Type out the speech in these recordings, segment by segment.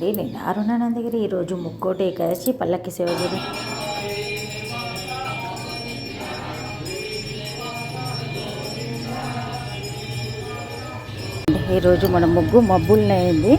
చూడండి నేను అరుణానందగిరి ఈరోజు ముక్కోటి ఏకాదశి పల్లకి సేవ చేయడం ఈరోజు మన ముగ్గు మబ్బులనైంది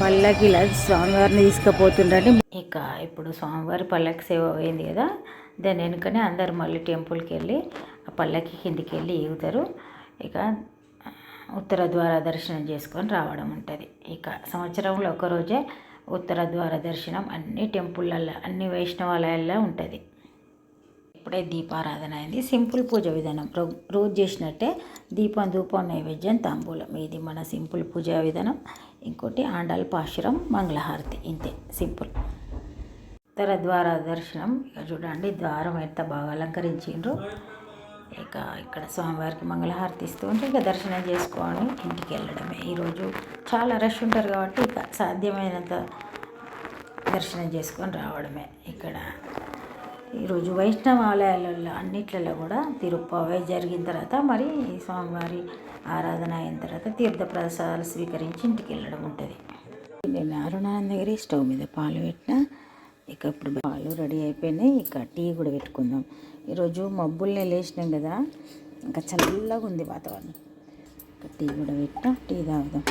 పల్లకి ఇలా స్వామివారిని తీసుకుపోతుండండి. ఇక ఇప్పుడు స్వామివారి పల్లకి సేవ అయింది కదా దాని వెనుకనే అందరు మళ్ళీ టెంపుల్కి వెళ్ళి ఆ పల్లకి కిందికి వెళ్ళి ఈగుతారు. ఇక ఉత్తర ద్వార దర్శనం చేసుకొని రావడం ఉంటుంది. ఇక సంవత్సరంలో ఒకరోజే ఉత్తర ద్వార దర్శనం అన్ని టెంపుల్లల్లో అన్ని వైష్ణవాలయాల్లో ఉంటుంది. ఇప్పుడే దీపారాధన అయింది. సింపుల్ పూజ విధానం. రో- రోజు చేసినట్టే దీపం ధూపం నైవేద్యం తాంబూలం. ఇది మన సింపుల్ పూజా విధానం. ఇంకోటి ఆండాల్ పాశురం మంగళహారతి. ఇంతే. సింపుల్. ఉత్తర ద్వార దర్శనం. ఇక చూడండి ద్వారం ఎంత బాగా అలంకరించిండ్రు. ఇక ఇక్కడ స్వామివారికి మంగళహారతి ఇస్తూ ఉంటే ఇక దర్శనం చేసుకొని ఇంటికి వెళ్ళడమే. ఈరోజు చాలా రష్ ఉంటారు కాబట్టి ఇక సాధ్యమైనంత దర్శనం చేసుకొని రావడమే. ఇక్కడ ఈరోజు వైష్ణవ ఆలయాలలో అన్నిట్లలో కూడా తిరుప్పావై జరిగిన తర్వాత మరి స్వామివారి ఆరాధన అయిన తర్వాత తీర్థ ప్రసాదాలు స్వీకరించి ఇంటికి వెళ్ళడం ఉంటుంది. నేను అరుణానందగిరి స్టవ్ మీద పాలు పెట్టిన ఇక ఇప్పుడు పాలు రెడీ అయిపోయినాయి. ఇక టీ కూడా పెట్టుకుందాం. ఈరోజు మబ్బుల్ని లేచినాం కదా. ఇంకా చల్లగా ఉంది వాతావరణం. టీ కూడా పెట్టిన టీ తాగుదాం.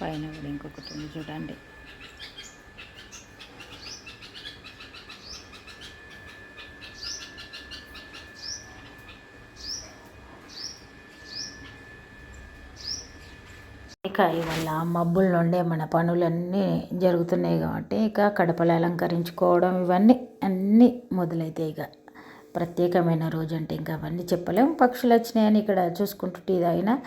పైన కూడా ఇంకొకటి ఉంది చూడండి. ఇక ఇవాళ మబ్బుల నుండే మన పనులన్నీ జరుగుతున్నాయి కాబట్టి ఇక కడపలు అలంకరించుకోవడం ఇవన్నీ అన్నీ మొదలైతాయి ఇక. ప్రత్యేకమైన రోజు అంటే ఇంకా అవన్నీ చెప్పలేము పక్షులు వచ్చినాయని ఇక్కడ చూసుకుంటూ టీ తాగిన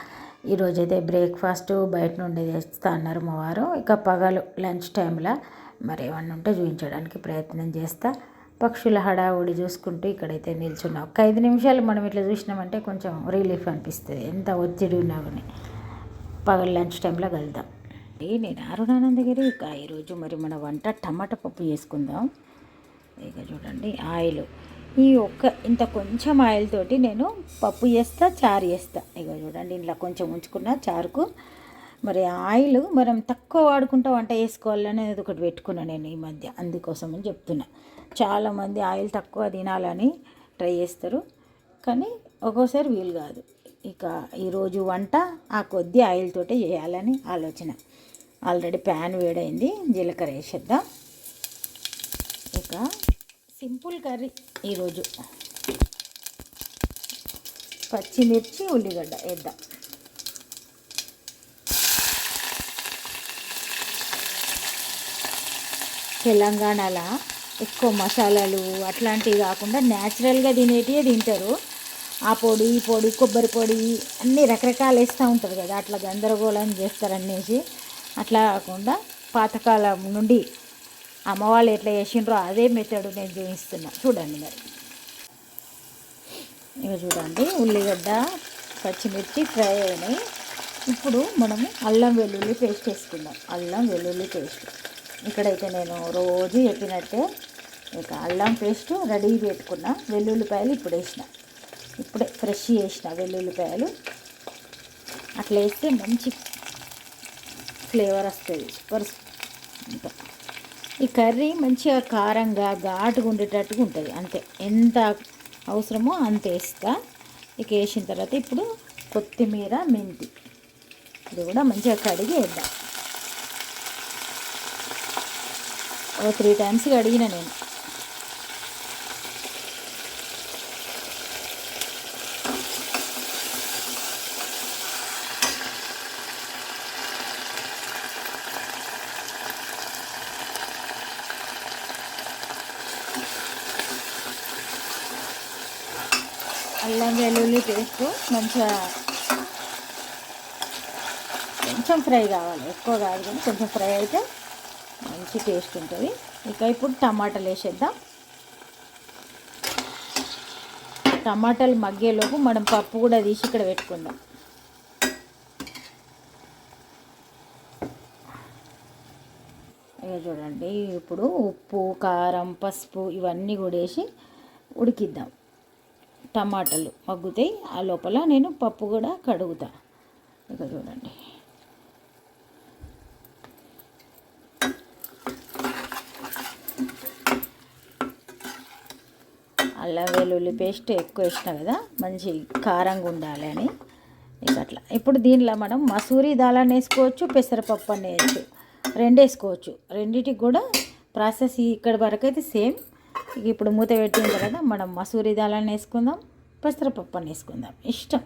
ఈరోజు అయితే బ్రేక్ఫాస్ట్ బయట నుండి తెస్తా అన్నారు మా వారు. ఇక పగలు లంచ్ టైంలో మరి ఏమన్నా ఉంటే చూపించడానికి ప్రయత్నం చేస్తా. పక్షుల హడావుడి చూసుకుంటూ ఇక్కడైతే నిల్చున్నాం. ఒక ఐదు నిమిషాలు మనం ఇట్లా చూసినామంటే కొంచెం రిలీఫ్ అనిపిస్తుంది. ఎంత ఒత్తిడి ఉన్నా కానీ పగలు లంచ్ టైంలో కలుద్దాం. ఏ నేను అరుణానందగిరి ఇక ఈరోజు మరి మన వంట టమాటా పప్పు చేసుకుందాం. ఇక చూడండి ఆయిల్. ఈ ఒక్క ఇంత కొంచెం ఆయిల్ తోటి నేను పప్పు చేస్తా చారు చేస్తా. ఇక చూడండి ఇంట్లో కొంచెం ఉంచుకున్న చారుకు. మరి ఆయిల్ మనం తక్కువ వాడుకుంటా వంట చేసుకోవాలనేది ఒకటి పెట్టుకున్నా నేను ఈ మధ్య. అందుకోసం అని చెప్తున్నా. చాలామంది ఆయిల్ తక్కువ తినాలని ట్రై చేస్తారు. కానీ ఒక్కోసారి వీలు కాదు. ఇక ఈరోజు వంట ఆ కొద్ది ఆయిల్ తోటే చేయాలని ఆలోచన. ఆల్రెడీ ప్యాన్ వేడైంది జీలకర్ర వేసేద్దాం. ఇక సింపుల్ కర్రీ ఈరోజు. పచ్చిమిర్చి ఉల్లిగడ్డ వేద్దాం. తెలంగాణలో ఎక్కువ మసాలాలు అట్లాంటివి కాకుండా న్యాచురల్గా తినేటివే తింటారు. ఆ పొడి ఈ పొడి కొబ్బరి పొడి అన్నీ రకరకాలు వేస్తూ ఉంటారు కదా. అట్లా గందరగోళం చేస్తారనేసి అట్లా కాకుండా పాతకాలం నుండి అమ్మవాళ్ళు ఎట్లా చేసిండ్రో అదే మెథడ్ నేను చూపిస్తున్నా. చూడండి మరి. ఇక చూడండి. ఉల్లిగడ్డ పచ్చిమిర్చి ఫ్రై అయినాయి. ఇప్పుడు మనము అల్లం వెల్లుల్లి పేస్ట్ వేసుకుందాం. అల్లం వెల్లుల్లి పేస్ట్. ఇక్కడైతే నేను రోజు చెప్పినట్టే ఇక అల్లం పేస్ట్ రెడీ పెట్టుకున్నా. వెల్లుల్లిపాయలు ఇప్పుడు వేసిన. ఇప్పుడే ఫ్రెష్ చేసిన వెల్లుల్లిపాయలు. అట్లా వేస్తే మంచి ఫ్లేవర్ వస్తుంది. సూపర్ ఇంకా. ఈ కర్రీ మంచిగా కారంగా ఘాటుగా ఉండేటట్టుగా ఉంటుంది అంతే. ఎంత అవసరమో అంత వేస్తా. ఇక వేసిన తర్వాత ఇప్పుడు కొత్తిమీర మెంతి. ఇది కూడా మంచిగా కడిగి వేద్దాం. ఓ త్రీ టైమ్స్ కడిగిన నేను. అల్లం వెల్లుల్లి పేస్ట్ మంచిగా కొంచెం ఫ్రై కావాలి. ఎక్కువ కాదు కానీ కొంచెం ఫ్రై అయితే మంచి టేస్ట్ ఉంటుంది. ఇక ఇప్పుడు టమాటాలు వేసేద్దాం. టమాటాలు మగ్గేలోపు మనం పప్పు కూడా తీసి ఇక్కడ పెట్టుకుందాం. ఇక చూడండి ఇప్పుడు ఉప్పు కారం పసుపు ఇవన్నీ కూడా వేసి ఉడికిద్దాం. టమాటాలు మగ్గుతాయి. ఆ లోపల నేను పప్పు కూడా కడుగుతా. ఇక చూడండి. అల్లం వెల్లుల్లి పేస్ట్ ఎక్కువ వేసిన కదా మంచి కారంగా ఉండాలి అని. ఇక అట్లా. ఇప్పుడు దీనిలో మనం మసూరి దాలాన్ని వేసుకోవచ్చు పెసరపప్పు అని వేయచ్చు. రెండు వేసుకోవచ్చు. రెండింటికి కూడా ప్రాసెస్ ఇక్కడ వరకు అయితే సేమ్. ఇక ఇప్పుడు మూత పెట్టిన తర్వాత మనం మసూరి దాలాన్ని వేసుకుందాం పెసరపప్పు అని వేసుకుందాం. ఇష్టం.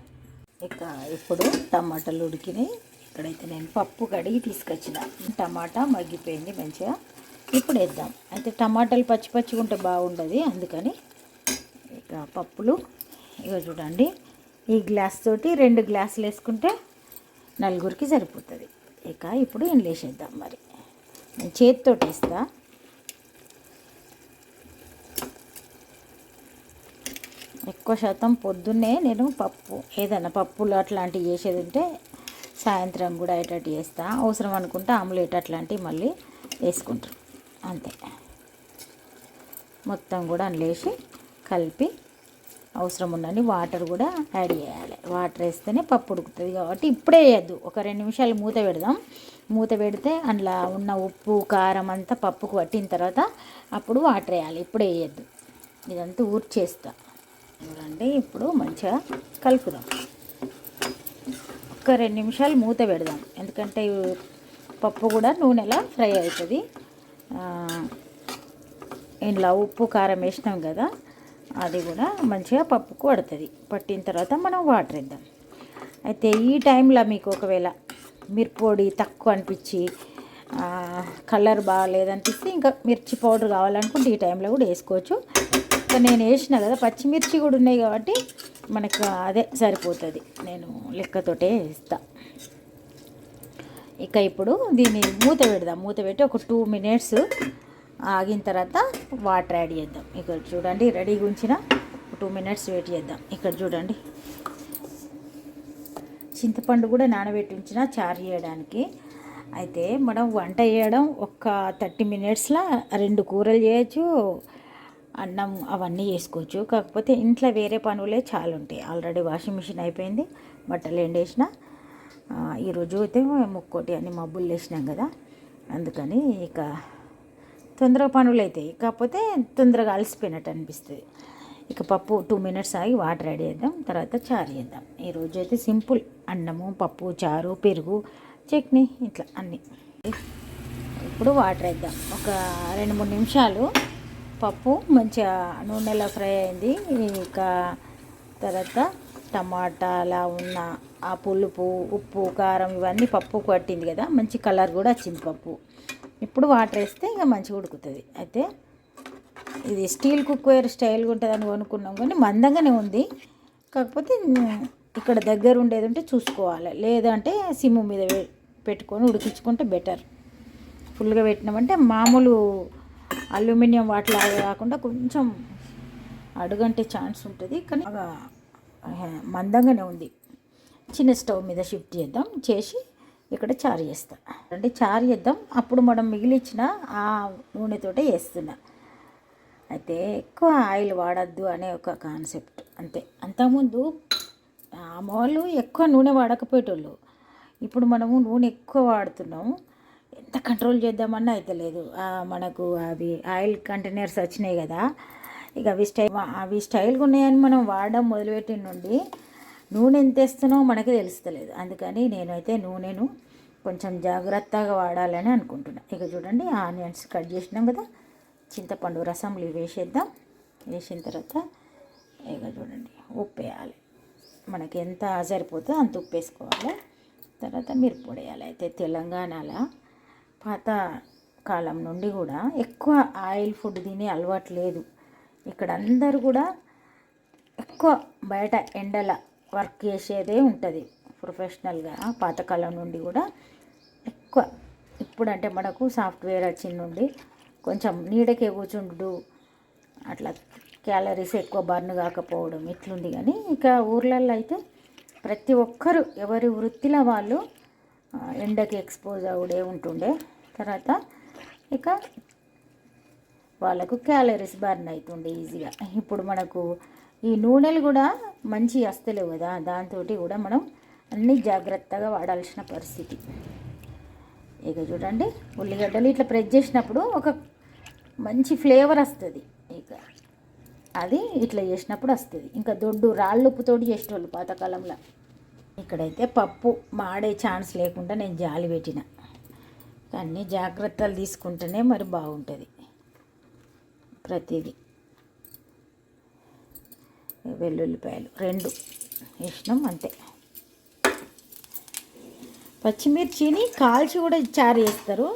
ఇక ఇప్పుడు టమాటాలు ఉడికినాయి. ఇక్కడైతే నేను పప్పు కడిగి తీసుకొచ్చిన. టమాటా మగ్గిపోయింది మంచిగా. ఇప్పుడు వేద్దాం. అయితే టమాటాలు పచ్చి పచ్చిగా ఉంటే బాగుండదు అందుకని ఇక పప్పులు. ఇక చూడండి. ఈ గ్లాస్ తోటి రెండు గ్లాసులు వేసుకుంటే నలుగురికి సరిపోతుంది. ఇక ఇప్పుడు ఇండ్లు వేసేద్దాం మరి. నేను చేతితో వేస్తా. ఎక్కువ శాతం పొద్దున్నే నేను పప్పు. ఏదైనా పప్పులు అట్లాంటివి చేసేది ఉంటే సాయంత్రం కూడా అయ్యేటట్టు చేస్తా. అవసరం అనుకుంటే ఆమ్లెట్ అట్లాంటివి మళ్ళీ వేసుకుంటారు అంతే. మొత్తం కూడా అందులో కలిపి అవసరం ఉందని వాటర్ కూడా యాడ్ చేయాలి. వాటర్ వేస్తేనే పప్పు ఉడుకుతుంది కాబట్టి ఇప్పుడే వేయద్దు ఒక రెండు నిమిషాలు మూత పెడదాం. మూత పెడితే అందులో ఉన్న ఉప్పు కారం అంతా పప్పుకు పట్టిన తర్వాత అప్పుడు వాటర్ వేయాలి. ఇప్పుడే వేయద్దు ఇదంతా ఊర్చేస్తా. చూడండి ఇప్పుడు మంచిగా కలుపుదాం. ఒక రెండు నిమిషాలు మూత పెడదాం. ఎందుకంటే పప్పు కూడా నూనెలా ఫ్రై అవుతుంది. ఇంట్లో ఉప్పు కారం వేసినాం కదా అది కూడా మంచిగా పప్పుకు పడుతుంది. పట్టిన తర్వాత మనం వాటర్ వేద్దాం. అయితే ఈ టైంలో మీకు ఒకవేళ మిరపొడి తక్కువ అనిపించి కలర్ బాగాలేదనిపిస్తే ఇంకా మిర్చి పౌడర్ కావాలనుకుంటే ఈ టైంలో కూడా వేసుకోవచ్చు. ఇంకా నేను వేసిన కదా పచ్చిమిర్చి కూడా ఉన్నాయి కాబట్టి మనకు అదే సరిపోతుంది. నేను లెక్కతోటే ఇస్తా ఇక ఇప్పుడు దీన్ని మూత పెడదాం. మూత పెట్టి ఒక టూ మినిట్స్ ఆగిన తర్వాత వాటర్ యాడ్ చేద్దాం. ఇక్కడ చూడండి రెడీగా ఉంచిన టూ మినిట్స్ వెయిట్ చేద్దాం. ఇక్కడ చూడండి. చింతపండు కూడా నానబెట్టి ఉంచిన చారు చేయడానికి. అయితే మనం వంట చేయడం ఒక థర్టీ మినిట్స్లో రెండు కూరలు చేయొచ్చు అన్నం అవన్నీ చేసుకోవచ్చు. కాకపోతే ఇంట్లో వేరే పనులే చాలా ఉంటాయి. ఆల్రెడీ వాషింగ్ మిషన్ అయిపోయింది. బట్టలు ఎండేసిన ఈరోజు అయితే ముక్కోటి అన్ని మబ్బులు వేసినాం కదా. అందుకని ఇక తొందరగా పనులు అవుతాయి కాకపోతే తొందరగా అలసిపోయినట్టు అనిపిస్తుంది. ఇక పప్పు టూ మినిట్స్ ఆగి వాటర్ రెడీ చేద్దాం. తర్వాత చారు చేద్దాం. ఈరోజు అయితే సింపుల్. అన్నము పప్పు చారు పెరుగు చట్నీ ఇట్లా అన్నీ. ఇప్పుడు వాటర్ వేద్దాం. ఒక రెండు మూడు నిమిషాలు పప్పు మంచిగా నూనెలో ఫ్రై అయింది. ఇంకా తర్వాత టమాటాలా ఉన్న ఆ పులుపు ఉప్పు కారం ఇవన్నీ పప్పు పట్టింది కదా మంచి కలర్ కూడా వచ్చింది పప్పు. ఇప్పుడు వాటర్ వేస్తే ఇంకా మంచిగా ఉడుకుతుంది. అయితే ఇది స్టీల్ కుక్వేర్ స్టైల్గా ఉంటుందని కొనుక్కున్నాం కానీ మందంగానే ఉంది. కాకపోతే ఇక్కడ దగ్గర ఉండేది ఉంటే చూసుకోవాలి. లేదంటే సిమ్ మీద పెట్టుకొని ఉడికించుకుంటే బెటర్. ఫుల్గా పెట్టినామంటే మామూలు అల్యూమినియం వాటిలాగా కాకుండా కొంచెం అడుగంటే ఛాన్స్ ఉంటుంది. కానీ మందంగానే ఉంది. చిన్న స్టవ్ మీద షిఫ్ట్ చేద్దాం. చేసి ఇక్కడ చారు చేస్తా. అంటే చారు చేద్దాం. అప్పుడు మనం మిగిలిచ్చిన ఆ నూనెతోటే వేస్తున్నా అయితే ఎక్కువ ఆయిల్ వాడద్దు అనే ఒక కాన్సెప్ట్. అంతే. అంతకుముందు ఆ వాళ్ళు ఎక్కువ నూనె వాడకపోయేటోళ్ళు. ఇప్పుడు మనము నూనె ఎక్కువ వాడుతున్నాము. ఎంత కంట్రోల్ చేద్దామన్నా అయితే లేదు. మనకు అవి ఆయిల్ కంటైనర్స్ వచ్చినాయి కదా. ఇక అవి స్టైల్ అవి స్టైల్గా ఉన్నాయని మనం వాడడం మొదలుపెట్టిన నుండి నూనె ఎంత వేస్తున్నావు మనకి తెలుస్తలేదు. అందుకని నేనైతే నూనెను కొంచెం జాగ్రత్తగా వాడాలని అనుకుంటున్నా. ఇక చూడండి ఆనియన్స్ కట్ చేసినాం కదా. చింతపండు రసంలు వేసేద్దాం. వేసిన తర్వాత ఇక చూడండి ఉప్పు వేయాలి. మనకి ఎంత సరిపోతుందో అంత ఉప్పు వేసుకోవాలి. తర్వాత మిరపొడి వేయాలి. అయితే తెలంగాణలో పాత కాలం నుండి కూడా ఎక్కువ ఆయిల్ ఫుడ్ తినే అలవాటు లేదు. ఇక్కడ అందరూ కూడా ఎక్కువ బయట ఎండల వర్క్ చేసేదే ఉంటుంది. ప్రొఫెషనల్గా పాతకాలం నుండి కూడా ఎక్కువ. ఇప్పుడంటే మనకు సాఫ్ట్వేర్ వచ్చిన నుండి కొంచెం నీడకే కూర్చుండు అట్లా క్యాలరీస్ ఎక్కువ బర్న్ కాకపోవడం ఇట్లుంది కానీ ఇక ఊర్లలో అయితే ప్రతి ఒక్కరు ఎవరి వృత్తిలో వాళ్ళు ఎండకి ఎక్స్పోజ్ అవుడే ఉంటుండే. తర్వాత ఇక వాళ్ళకు క్యాలరీస్ బర్న్ అవుతుండే ఈజీగా ఇప్పుడు మనకు ఈ నూనెలు కూడా మంచి వస్తలేవు కదా. దాంతో కూడా మనం అన్నీ జాగ్రత్తగా వాడాల్సిన పరిస్థితి. ఇక చూడండి ఉల్లిగడ్డలు ఇట్లా ప్రెస్ చేసినప్పుడు ఒక మంచి ఫ్లేవర్ వస్తుంది. ఇక అది ఇట్లా చేసినప్పుడు వస్తుంది. ఇంకా దొడ్డు రాళ్ళు ఉప్పుతోటి చేసేటోళ్ళు పాతకాలంలో. ఇక్కడైతే పప్పు మాడే ఛాన్స్ లేకుండా నేను జాలి పెట్టిన. అన్ని జాగ్రత్తలు తీసుకుంటేనే మరి బాగుంటుంది. ప్రతిదీ. వెల్లుల్లిపాయలు రెండు వేసినాం అంతే. పచ్చిమిర్చిని కాల్చి కూడా చారు వేస్తారు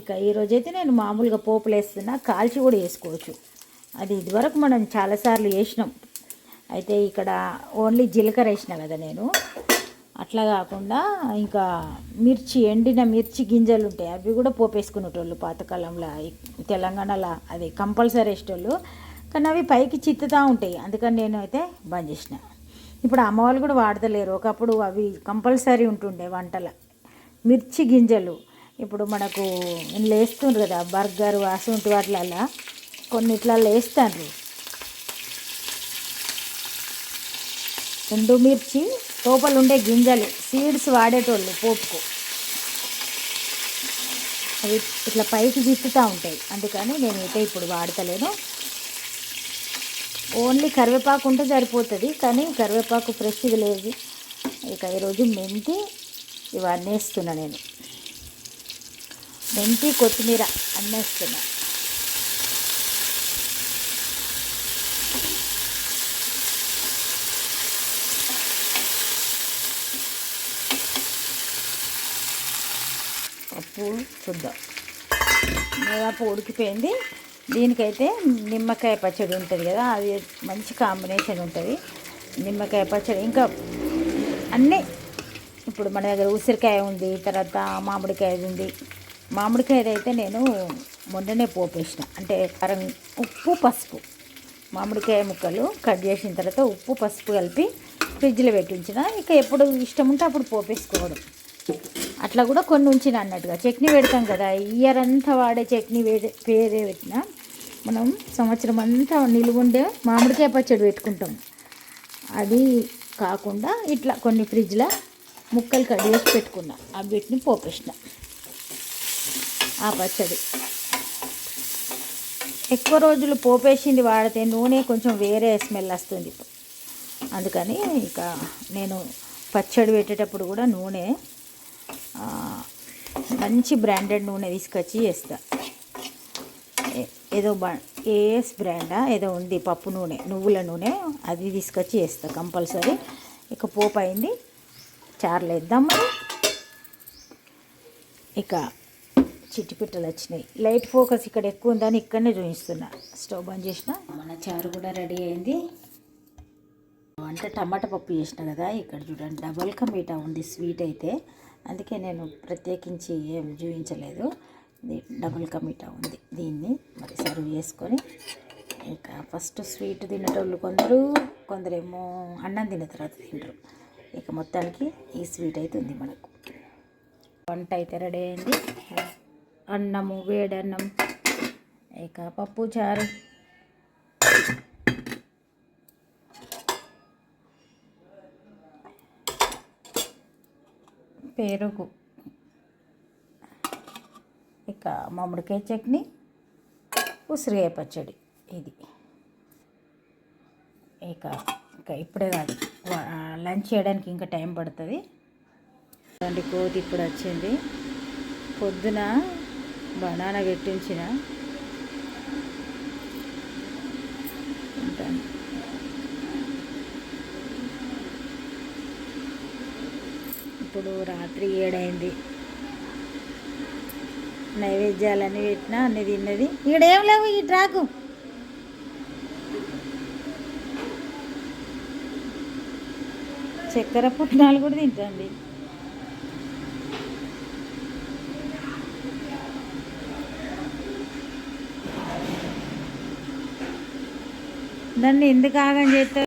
ఇక ఈరోజైతే నేను మామూలుగా పోపులు వేస్తున్నా కాల్చి కూడా వేసుకోవచ్చు. అది ఇదివరకు మనం చాలాసార్లు వేసినాం. అయితే ఇక్కడ ఓన్లీ జీలకర్ర వేసిన కదా నేను. అట్లా కాకుండా ఇంకా మిర్చి ఎండిన మిర్చి గింజలు ఉంటాయి. అవి కూడా పోపేసుకునేటోళ్ళు పాతకాలంలో. తెలంగాణలో అది కంపల్సరీ వేసేటోళ్ళు. కానీ అవి పైకి చిత్తుతూ ఉంటాయి. అందుకని నేను అయితే బంద్ చేసిన. ఇప్పుడు అమ్మవాళ్ళు కూడా వాడతలేరు. ఒకప్పుడు అవి కంపల్సరీ ఉంటుండే వంటల. మిర్చి గింజలు. ఇప్పుడు మనకు లేస్తుండ్రు కదా బర్గర్ అసంటి వాటిలల్లో. కొన్నిట్లలో ఎండు ఎండుమిర్చి లోపల ఉండే గింజలు సీడ్స్ వాడేటోళ్ళు పోపుకు. అవి ఇట్లా పైకి జిత్తుతూ ఉంటాయి. అందుకని నేను అయితే ఇప్పుడు వాడతలేను. ఓన్లీ కరివేపాకు ఉంటే సరిపోతుంది కానీ కరివేపాకు ఫ్రెష్గా లేదు. ఇక ఈరోజు మెంతి ఇవన్నీ అన్నేస్తున్నా నేను. మెంతి కొత్తిమీర అన్నేస్తున్నాను స్పూన్ చూద్దాం. దాదాపు ఉడికిపోయింది దీనికైతే నిమ్మకాయ పచ్చడి ఉంటుంది కదా అది మంచి కాంబినేషన్ ఉంటుంది. నిమ్మకాయ పచ్చడి ఇంకా అన్నీ ఇప్పుడు మన దగ్గర ఉసిరికాయ ఉంది తర్వాత మామిడికాయ ఉంది. మామిడికాయది అయితే నేను మొన్ననే పోపేసిన అంటే కారం ఉప్పు పసుపు. మామిడికాయ ముక్కలు కట్ చేసిన తర్వాత ఉప్పు పసుపు కలిపి ఫ్రిడ్జ్లో పెట్టించిన. ఇక ఎప్పుడు ఇష్టం ఉంటే అప్పుడు పోపేసుకోవడం. అట్లా కూడా కొన్ని ఉంచిన అన్నట్టుగా. చట్నీ పెడతాం కదా ఇయర్ అంతా వాడే చట్నీ వేడే పేరే పెట్టిన. మనం సంవత్సరం అంతా నిలువుండే మామిడికాయ పచ్చడి పెట్టుకుంటాం. అది కాకుండా ఇట్లా కొన్ని ఫ్రిడ్జ్లో ముక్కలు కట్ చేసి పెట్టుకున్నా. ఆ వీటిని పోపేసిన. ఆ పచ్చడి. ఎక్కువ రోజులు పోపేసింది వాడితే నూనె కొంచెం వేరే స్మెల్ వస్తుంది. అందుకని ఇక నేను పచ్చడి పెట్టేటప్పుడు కూడా నూనె మంచి బ్రాండెడ్ నూనె తీసుకొచ్చి చేస్తా. ఏ- ఏదో ఏఎస్ బ్రాండా ఏదో ఉంది పప్పు నూనె నువ్వుల నూనె అది తీసుకొచ్చి వేస్తా కంపల్సరీ. ఇక పోపు అయింది చారులు వేద్దాం మరి. ఇక చిట్టిపిట్టలు వచ్చినాయి. లైట్ ఫోకస్ ఇక్కడ ఎక్కువ ఉందని ఇక్కడనే చూపిస్తున్నా. స్టవ్ బంద్ చేసిన. మన చారు కూడా రెడీ అయింది. అంటే టమాటా పప్పు చేసిన కదా ఇక్కడ చూడండి. డబల్ కమీటా ఉంది స్వీట్ అయితే. అందుకే నేను ప్రత్యేకించి ఏం చూపించలేదు. ఇది డబుల్ కమిటా ఉంది. దీన్ని మరి సర్వ్ చేసుకొని ఇంకా ఫస్ట్ స్వీట్ తినేటోళ్ళు కొందరు కొందరేమో అన్నం తిన్న తర్వాత తింటారు. ఇక మొత్తానికి ఈ స్వీట్ అయితే ఉంది మనకు. వంట అయితే రెడీ అయింది. అన్నము వేడన్నం ఇక పప్పు చారు. పెరుగు. ఇక మామిడికాయ చట్నీ ఉసిరికాయ పచ్చడి ఇది. ఇక ఇక ఇప్పుడే కాదు లంచ్ చేయడానికి ఇంకా టైం పడుతుంది. అండి కోతి ఇప్పుడు వచ్చింది. పొద్దున బనానా పెట్టించిన. ఉంటాను. ఇప్పుడు రాత్రి ఏడైంది. నైవేద్యాలన్నీ పెట్టినా అన్ని తిన్నది. ఏం లేవు ఈ ట్రాకు. చక్కెర పుట్నాలు కూడా తింటండి. దాన్ని ఎందుకు ఆగం చేస్తారు